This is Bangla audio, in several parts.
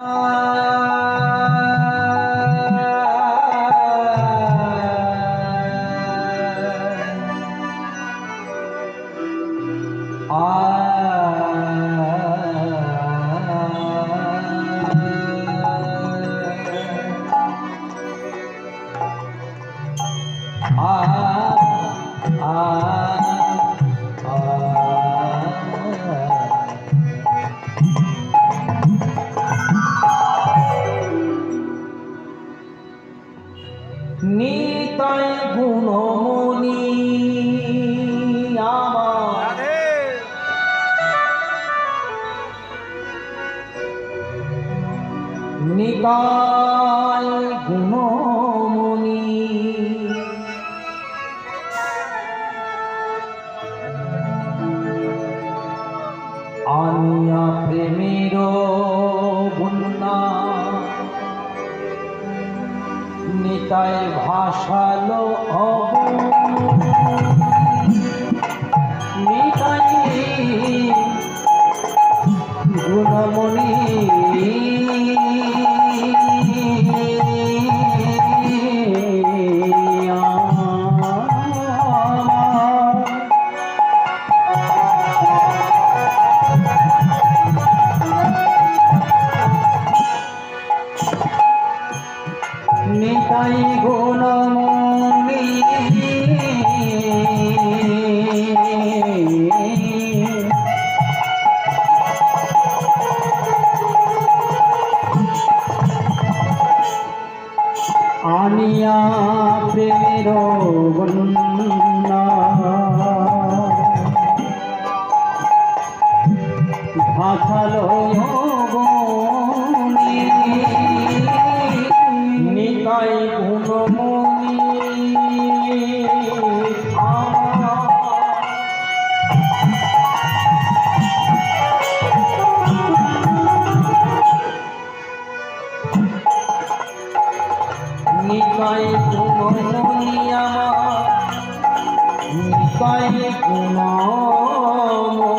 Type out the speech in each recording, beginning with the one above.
ah ah নিবাই গুণ Pai. নিতাই কুমনি আমার। নিতাই কুমনি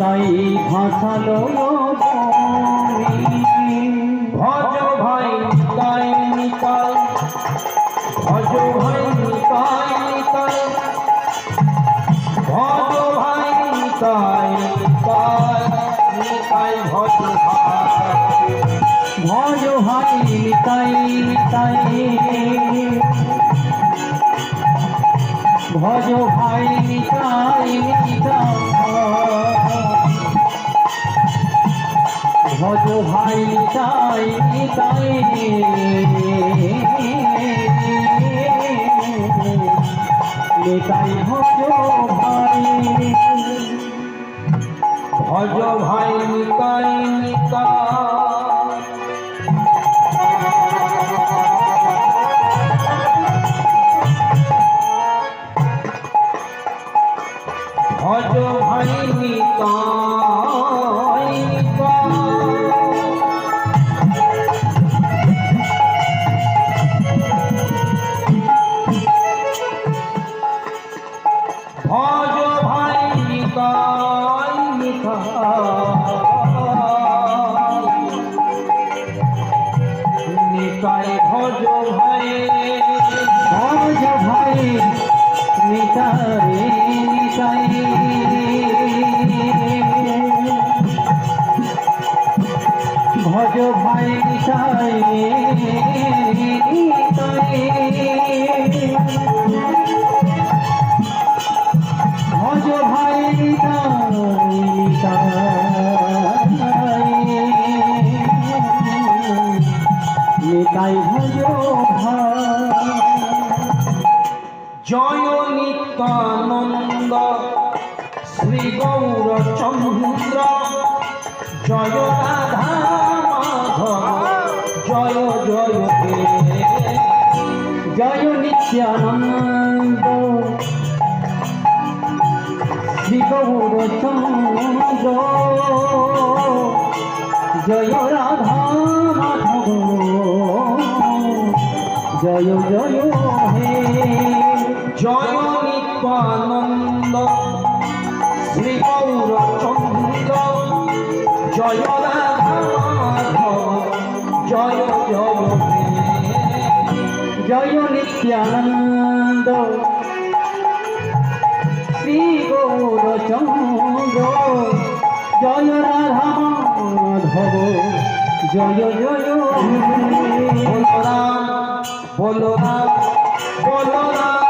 তাই ভাসালো 带我。নাই হয় জয় নিত্যানন্দ শ্রী গৌরচন্দ্র। জয় রাধা মাধব। জয় জয় জয় নিত্যানন্দ। শ্রী গৌরচন্দ্র। জয় রাধা জয় জয় হে, জয় নিত্যানন্দ। শ্রী গৌরচন্দ্র জয় রাধানাথ জয় জয় জয় নিত্যানন্দ। শ্রী গৌরচন্দ্র জয় রাধা মাধব, জয় জয় বলো রাম বলো রাম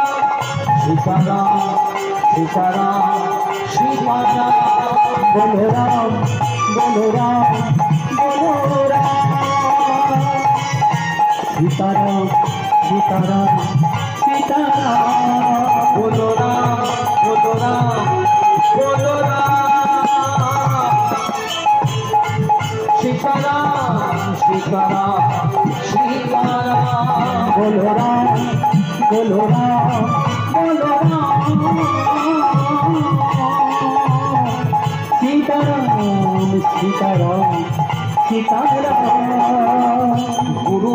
সীতারাম সীতারাম সীতারাম। বলো রাম বলো রাম বলো সীতারাম সীতারাম সীতারাম। বলো রাম বলো রাম বলো রাম বলো রাম। সীতারাম সীতারাম সীতারাম। গুরু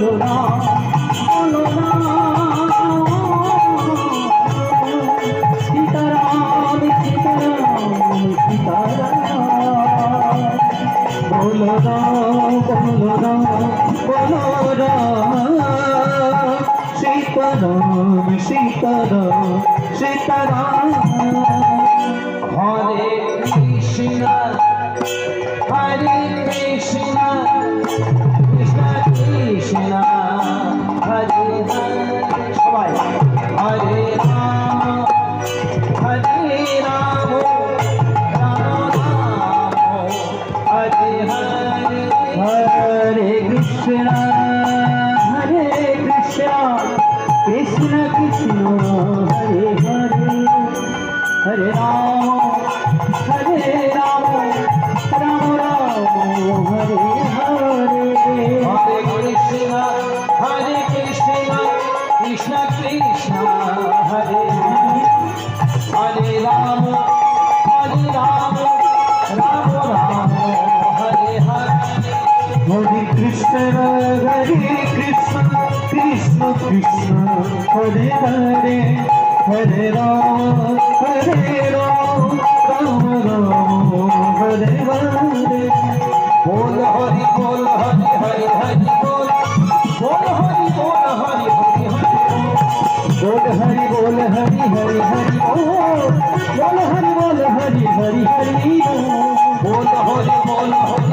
বলো না বলো না। সীতারাম সীতারাম সীতারাম। বলো না বলো না বলো না। Sitaram Sitaram Sitaram. Krishna Hare Krishna Krishna Krishna Hare Hare Hare Rama Hare Rama Rama Rama Hare Hare Bol Hari Bol Hari Hari Hari Bol Bol Hari Bol Hari Hari Hari Bol Hari Bol Hari Hari Hari Bol Bol Hari Bol Hari Hari Hari Bol Hari Bol Hari